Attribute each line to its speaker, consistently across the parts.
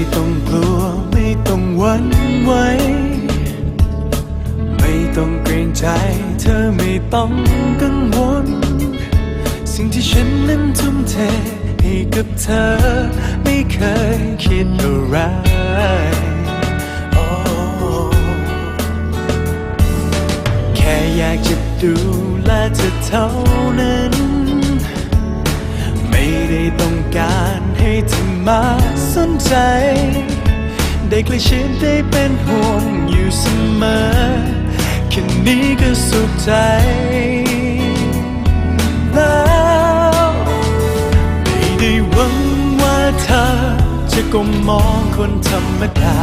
Speaker 1: ไม่ต้องกลัวไม่ต้องหวั่นไหวไม่ต้องเกรงใจ เธอไม่ต้องกังวล สิ่งที่ฉันนั้นทุ่มเทให้กับเธอ ไม่เคยคิดอะไรแค่อยากจะดูแลเธอเท่านั้น การให้เธอมาสนใจ ได้ใกล้ชิดได้เป็นห่วงอยู่เสมอแค่นี้ก็สุขใจแล้วไม่ได้หวังว่าเธอ จะก้มมองคนธรรมดา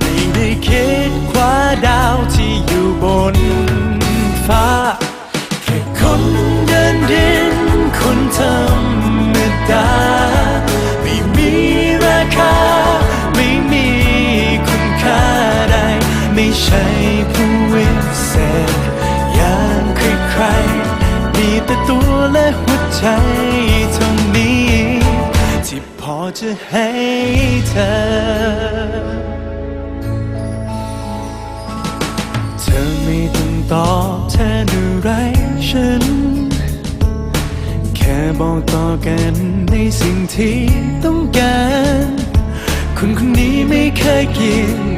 Speaker 1: ไม่ได้คิดคว้าดาวที่อยู่บนฟ้า ไม่ใช่ผู้วิเศษอย่างใครๆมีแต่ตัวและหัวใจเท่านี้ ที่พอจะให้เธอ เธอไม่ต้องตอบแทนอะไรฉัน แค่บอกต่อกันในสิ่งที่ต้องการคนคนนี้ไม่เคยคิดว่าเรื่องนั้น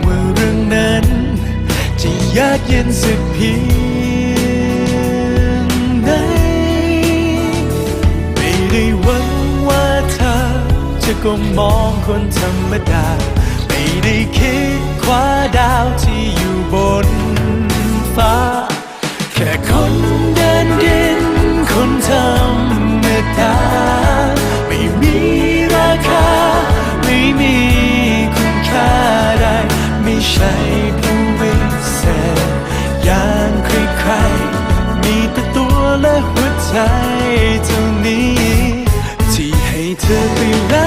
Speaker 1: จะยากเย็นสักเพียงไหนไม่ได้หวังว่าเธอจะก้มมองคนธรรมดา ไม่ได้คิดคว้าดาวที่อยู่บนฟ้า แค่คนเดินดินคนธรรมดาไม่มีราคา ไม่มีคุณค่าใดไม่ใช่ผู้วิ เศษอย่างใครๆมีแต่ตัวและหัวใจเท่านี้ ที่ให้เธอไปรัก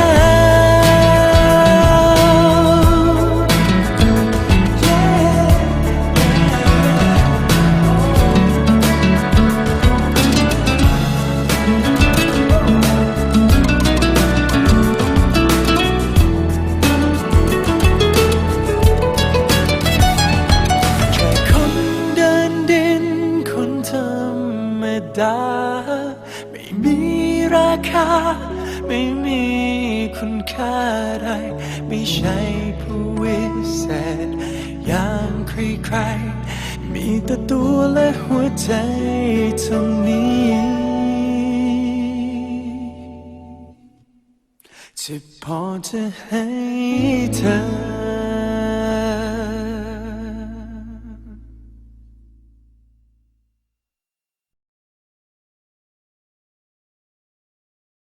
Speaker 1: ดา ไม่มีราคา ไม่มีคุณค่าใดไม่ใช่ผู้วิเศษอย่างใครๆ มีแต่ตัวและหัวใจเท่านี้ จะพอจะให้เธอ